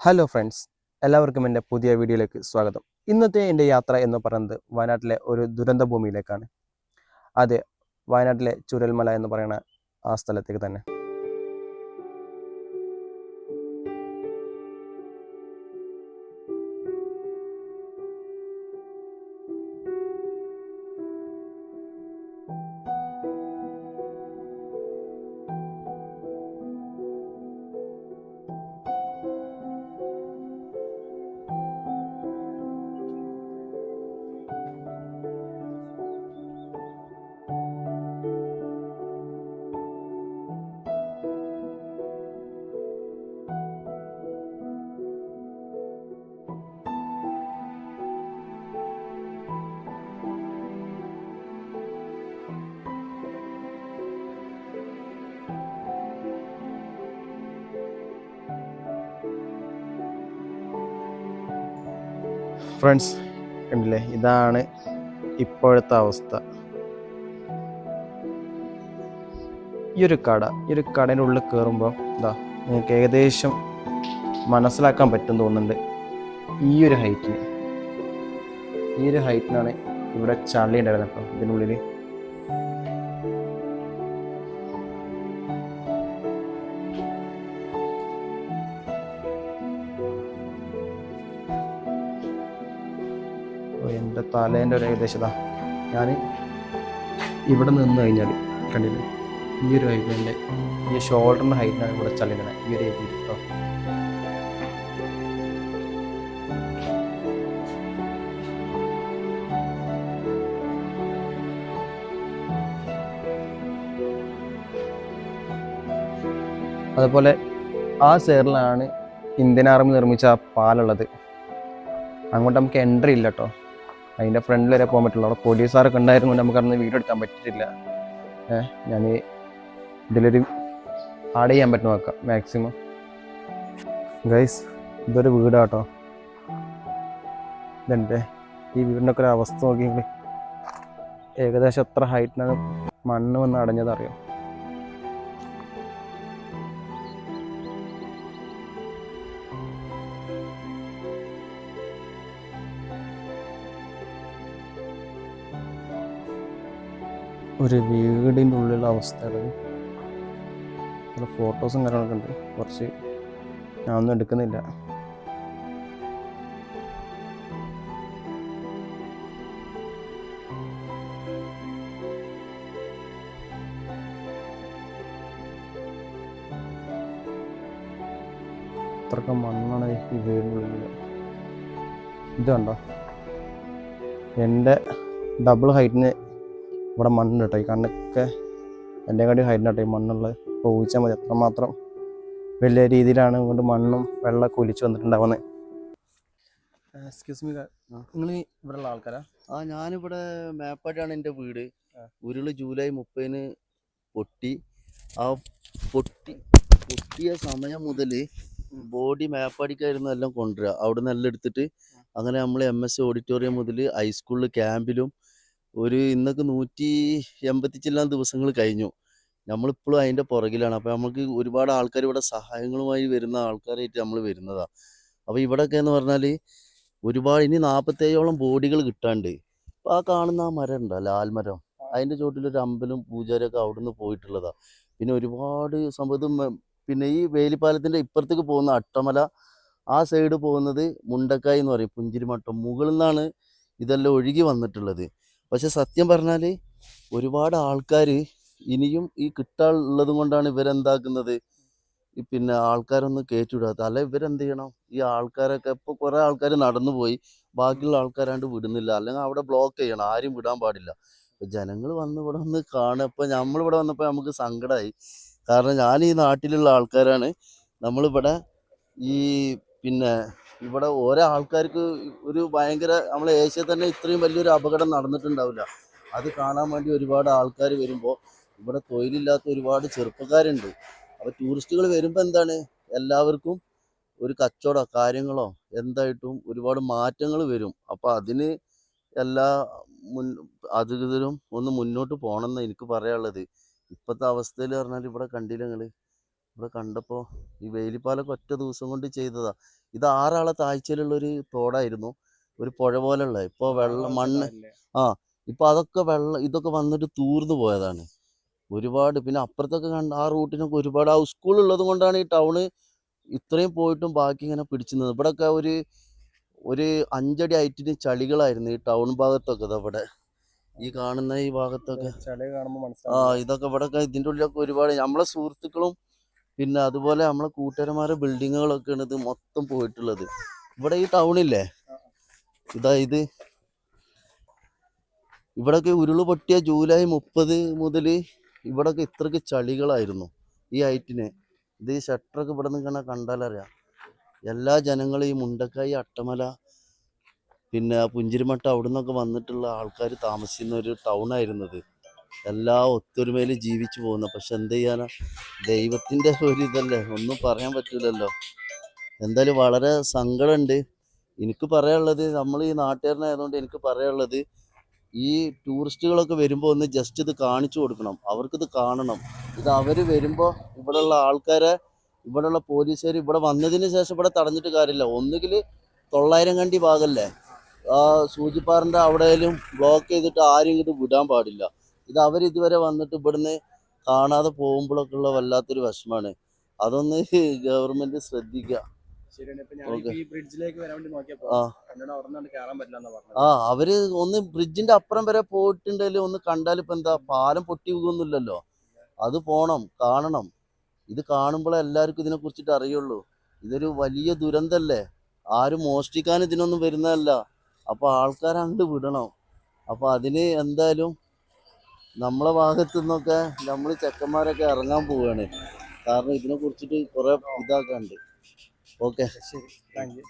Hello friends എല്ലാവർക്കും എന്റെ പുതിയ വീഡിയോയിലേക്ക് സ്വാഗതം. ഇന്നത്തെ എന്റെ യാത്ര എന്ന് പറയുന്നത് വയനാട്ടിലെ ഒരു ദുരന്ത ഭൂമിയിലേക്കാണ് അതെ വയനാട്ടിലെ ചുരൽമല എന്ന് പറയുന്ന ആ സ്ഥലത്തേക്ക് തന്നെ. ഫ്രണ്ട്സ് കണ്ടില്ലേ? ഇതാണ് ഇപ്പോഴത്തെ അവസ്ഥ. ഈ ഒരു കട ഈ ഒരു കടയുടെ ഉള്ളിൽ കയറുമ്പോൾ എന്താ നിങ്ങൾക്ക് ഏകദേശം മനസ്സിലാക്കാൻ പറ്റും തോന്നുന്നുണ്ട് ഈ ഒരു ഹൈറ്റിന് ഈ ഒരു ഹൈറ്റിനാണ് ഇവിടെ ചളി ഉണ്ടായിരുന്നത്. അപ്പം ഇതിനുള്ളിൽ എന്റെ തലേന്റെ ഒരു ഏകദേശം ഇതാ. ഞാൻ ഇവിടെ നിന്ന് കഴിഞ്ഞാൽ കണ്ടില്ല? ഈ ഒരു ഹൈറ്റിന്റെ ഈ ഷോൾഡറിന്റെ ഹൈറ്റിനാണ് ഇവിടെ ചളിയുടെ ഈ ഒരു ഏരിയ കേട്ടോ അതുപോലെ ആ സൈഡിലാണ് ഇന്ത്യൻ ആർമി നിർമ്മിച്ച ആ പാലുള്ളത്. അങ്ങോട്ട് നമുക്ക് എൻട്രി ഇല്ല കേട്ടോ അതിന്റെ ഫ്രണ്ടിൽ വരെ പോകാൻ പറ്റുള്ളൂ. അവിടെ പോലീസുകാരൊക്കെ ഉണ്ടായിരുന്നു നമുക്ക് അന്ന് വീഡിയോ എടുക്കാൻ പറ്റിയിട്ടില്ല. ഞാൻ ഇതിലൊരു ആഡ് ചെയ്യാൻ പറ്റുന്ന നോക്കാം മാക്സിമം ഗൈസ് ഇതൊരു വീടാട്ടോ. ഇതെന്റെ ഈ വീടിന്റെ ഒക്കെ ഒരു അവസ്ഥ നോക്കിയെങ്കിൽ ഏകദേശം എത്ര ഹൈറ്റിനാണ് മണ്ണ് വന്ന് അടഞ്ഞത് അറിയാം ഒരു വീടിന്റെ ഉള്ളിലുള്ള അവസ്ഥയാണ് ചില ഫോട്ടോസും കാര്യങ്ങളൊക്കെ ഉണ്ട്. കുറച്ച് ഞാൻ ഒന്നും എടുക്കുന്നില്ല. അത്രക്ക മണ്ണാണ് ഈ വീടിനുള്ളിൽ ഇത് കണ്ടോ? എന്റെ ഡബിൾ ഹൈറ്റിന് ഇവിടെ മണ്ണുണ്ട് കേട്ടോ. ഈ കണ്ണൊക്കെ എന്റെ കാട്ടി ഹൈറ്റിന് കേട്ടോ. ഈ മണ്ണുള്ളത്. ഇപ്പോൾ ഊഹിച്ചാൽ മതി. അത്രമാത്രം വലിയ രീതിയിലാണ് ഇങ്ങോട്ട് മണ്ണും വെള്ളമൊക്കെ ഒലിച്ച് വന്നിട്ടുണ്ടാവുന്നത്. എക്സ്ക്യൂസ് മീ നിങ്ങൾ ഇവിടെയുള്ള ആൾക്കാരാ? ആ ഞാനിവിടെ മേപ്പാടിയാണ് എന്റെ വീട്. ഉരുൾ ജൂലൈ മുപ്പതിന് പൊട്ടി. ആ പൊട്ടി പൊട്ടിയ സമയം മുതൽ ബോഡി മേപ്പാടിക്കായിരുന്നു എല്ലാം കൊണ്ടുവരിക. അവിടെ നിന്ന് എല്ലാം എടുത്തിട്ട് അങ്ങനെ നമ്മൾ എം എസ് ഓഡിറ്റോറിയം മുതൽ ഹൈസ്കൂളിൽ ക്യാമ്പിലും ഒരു ഇന്നൊക്കെ നൂറ്റി എൺപത്തി ചില്ലാം ദിവസങ്ങൾ കഴിഞ്ഞു. നമ്മളിപ്പോഴും അതിന്റെ പുറകിലാണ്. അപ്പോൾ നമുക്ക് ഒരുപാട് ആൾക്കാർ ഇവിടെ സഹായങ്ങളുമായി വരുന്ന ആൾക്കാരായിട്ട് നമ്മൾ വരുന്നതാണ് അപ്പോൾ ഇവിടെയൊക്കെ എന്ന് പറഞ്ഞാൽ ഒരുപാട് ഇനി നാൽപ്പത്തേഴോളം ബോഡികൾ കിട്ടാണ്ട്. അപ്പോൾ ആ കാണുന്ന ആ മരം ഉണ്ടല്ലോ ആൽമരം അതിന്റെ ചുവട്ടിലൊരു അമ്പലും പൂജാരൊക്കെ അവിടെ അവിടുന്ന് പോയിട്ടുള്ളതാണ് പിന്നെ ഒരുപാട് സംഭവം പിന്നെ ഈ വേലിപ്പാലത്തിന്റെ ഇപ്പുറത്തേക്ക് പോകുന്ന അട്ടമല ആ സൈഡ് പോകുന്നത് മുണ്ടക്കായ് എന്ന് പറയും. പുഞ്ചിരിമട്ടം. മുകളിൽ നിന്നാണ് ഇതെല്ലാം ഒഴുകി വന്നിട്ടുള്ളത്. പക്ഷെ സത്യം പറഞ്ഞാൽ ഒരുപാട് ആൾക്കാർ ഇനിയും ഈ കിട്ടാനുള്ളതും കൊണ്ടാണ് ഇവരെന്താക്കുന്നത്? പിന്നെ ആൾക്കാരൊന്നും കയറ്റിവിടാത്ത അല്ല ഇവരെന്ത് ചെയ്യണം? ഈ ആൾക്കാരൊക്കെ ഇപ്പോൾ കുറേ ആൾക്കാർ നടന്നു പോയി ബാക്കിയുള്ള ആൾക്കാരാണ്ട് വിടുന്നില്ല. അല്ലെങ്കിൽ അവിടെ ബ്ലോക്ക് ചെയ്യണം. ആരും വിടാൻ പാടില്ല. ജനങ്ങൾ വന്ന് ഇവിടെ വന്ന് കാണുക. ഇപ്പം നമ്മളിവിടെ വന്നപ്പോൾ നമുക്ക് സങ്കടമായി കാരണം ഞാൻ ഈ നാട്ടിലുള്ള ആൾക്കാരാണ്. നമ്മളിവിടെ ഈ പിന്നെ ഇവിടെ ഓരോ ആൾക്കാർക്ക് ഒരു ഭയങ്കര നമ്മളെ ഏഷ്യ തന്നെ ഇത്രയും വലിയൊരു അപകടം നടന്നിട്ടുണ്ടാവില്ല. അത് കാണാൻ വേണ്ടി ഒരുപാട് ആൾക്കാർ വരുമ്പോൾ ഇവിടെ തൊഴിലില്ലാത്ത ഒരുപാട് ചെറുപ്പക്കാരുണ്ട്. അപ്പോൾ ടൂറിസ്റ്റുകൾ വരുമ്പോൾ എന്താണ്? എല്ലാവർക്കും ഒരു കച്ചവടമോ കാര്യങ്ങളോ എന്തായിട്ടും ഒരുപാട് മാറ്റങ്ങൾ വരും. അപ്പോൾ അതിന് എല്ലാ മുൻ അധികൃതരും ഒന്ന് മുന്നോട്ട് പോകണമെന്ന് എനിക്ക് പറയാനുള്ളത്. ഇപ്പോഴത്തെ അവസ്ഥയിൽ പറഞ്ഞാൽ ഇവിടെ കണ്ടില്ല നിങ്ങൾ ഇവിടെ കണ്ടപ്പോൾ ഈ വേലിപ്പാലൊക്കെ ഒറ്റ ദിവസം കൊണ്ട് ചെയ്തതാ. ഇത് ആറാളെ താഴ്ചയിലുള്ള ഒരു തോടായിരുന്നു. ഒരു പുഴ പോലെയുള്ള. ഇപ്പോൾ വെള്ളം മണ്ണ് ആ ഇപ്പൊ അതൊക്കെ വെള്ളം ഇതൊക്കെ വന്നിട്ട് തൂർന്നു പോയതാണ്. ഒരുപാട് പിന്നെ അപ്പുറത്തൊക്കെ കണ്ട ആ റൂട്ടിനൊക്കെ ഒരുപാട് ആ സ്കൂൾ ഉള്ളത് കൊണ്ടാണ് ഈ ടൗണ് ഇത്രയും പോയിട്ടും ബാക്കി ഇങ്ങനെ പിടിച്ചിരുന്നത്. ഇവിടെയൊക്കെ ഒരു ഒരു അഞ്ചടി ഹൈറ്റിന് ചളികളായിരുന്നു ഈ ടൗൺ ഭാഗത്തൊക്കെ ഇവിടെ. ഈ കാണുന്ന ഈ ഭാഗത്തൊക്കെ ആ ഇതൊക്കെ ഇവിടെയൊക്കെ ഇതിന്റെ ഉള്ളിലൊക്കെ ഒരുപാട്. നമ്മളെ സുഹൃത്തുക്കളും പിന്നെ അതുപോലെ നമ്മളെ കൂട്ടുകാരന്മാരെ ബിൽഡിങ്ങുകളൊക്കെ ഉണ്ട് മൊത്തം പോയിട്ടുള്ളത്. ഇവിടെ ഈ ടൗണില്ലേ ഇതാ ഇത്. ഇവിടൊക്കെ ഉരുൾ പൊട്ടിയ ജൂലൈ മുപ്പത് മുതൽ ഇവിടൊക്കെ ഇത്രക്ക് ചളികളായിരുന്നു ഈ ഹൈറ്റിന്. ഇത് ഈ ഷട്ടറൊക്കെ ഇവിടെ നിന്ന് കണ്ടാലറിയാം എല്ലാ ജനങ്ങളും ഈ മുണ്ടക്കായി അട്ടമല പിന്നെ പുഞ്ചിരിമട്ട അവിടെ നിന്നൊക്കെ വന്നിട്ടുള്ള ആൾക്കാർ താമസിക്കുന്ന ഒരു ടൗൺ ആയിരുന്നത് എല്ലാ ഒത്തൊരുമയിൽ ജീവിച്ചു പോകുന്നത് പക്ഷെ എന്ത് ചെയ്യാനാ? ദൈവത്തിന്റെ ഒരു ഇതല്ലേ? ഒന്നും പറയാൻ പറ്റില്ലല്ലോ എന്തായാലും വളരെ സങ്കടമുണ്ട്. എനിക്ക് പറയാനുള്ളത് നമ്മൾ ഈ നാട്ടുകാരനായതുകൊണ്ട് എനിക്ക് പറയാനുള്ളത് ഈ ടൂറിസ്റ്റുകളൊക്കെ വരുമ്പോൾ ഒന്ന് ജസ്റ്റ് ഇത് കാണിച്ചു കൊടുക്കണം. അവർക്കിത് കാണണം. ഇത് അവർ വരുമ്പോൾ ഇവിടെയുള്ള ആൾക്കാരെ ഇവിടെയുള്ള പോലീസുകാർ ഇവിടെ വന്നതിന് ശേഷം ഇവിടെ തടഞ്ഞിട്ട് കാര്യമില്ല. ഒന്നുകിൽ തൊള്ളായിരം കണ്ടി ഭാഗമല്ലേ? സൂചിപ്പാറിന്റെ അവിടെയും ബ്ലോക്ക് ചെയ്തിട്ട് ആരും ഇങ്ങോട്ട് വിടാൻ പാടില്ല. ഇത് അവർ ഇതുവരെ വന്നിട്ട് ഇവിടുന്ന് കാണാതെ പോകുമ്പോഴൊക്കെ ഉള്ള വല്ലാത്തൊരു വശമാണ് അതൊന്ന് ഗവൺമെന്റ് ശ്രദ്ധിക്കുക ആ. അവർ ഒന്ന് ബ്രിഡ്ജിന്റെ അപ്പുറം വരെ പോയിട്ടുണ്ടെങ്കിൽ ഒന്ന് കണ്ടാൽ ഇപ്പൊ എന്താ പാലം പൊട്ടി പോകുന്നില്ലല്ലോ. അത് പോണം കാണണം. ഇത് കാണുമ്പോഴേ എല്ലാവർക്കും ഇതിനെ കുറിച്ചിട്ട് അറിയുള്ളൂ. ഇതൊരു വലിയ ദുരന്തല്ലേ? ആരും മോഷ്ടിക്കാൻ ഇതിനൊന്നും വരുന്നതല്ല. അപ്പൊ ആൾക്കാർ അങ്ങോട്ട് വിടണം. അപ്പൊ അതിന് എന്തായാലും നമ്മളെ ഭാഗത്തു നിന്നൊക്കെ നമ്മൾ ചെക്കന്മാരൊക്കെ ഇറങ്ങാൻ പോവുകയാണ് കാരണം ഇതിനെ കുറിച്ചിട്ട് കുറെ ഇതാക്കാണ്ട് ഓക്കെ. ശരി. Thank you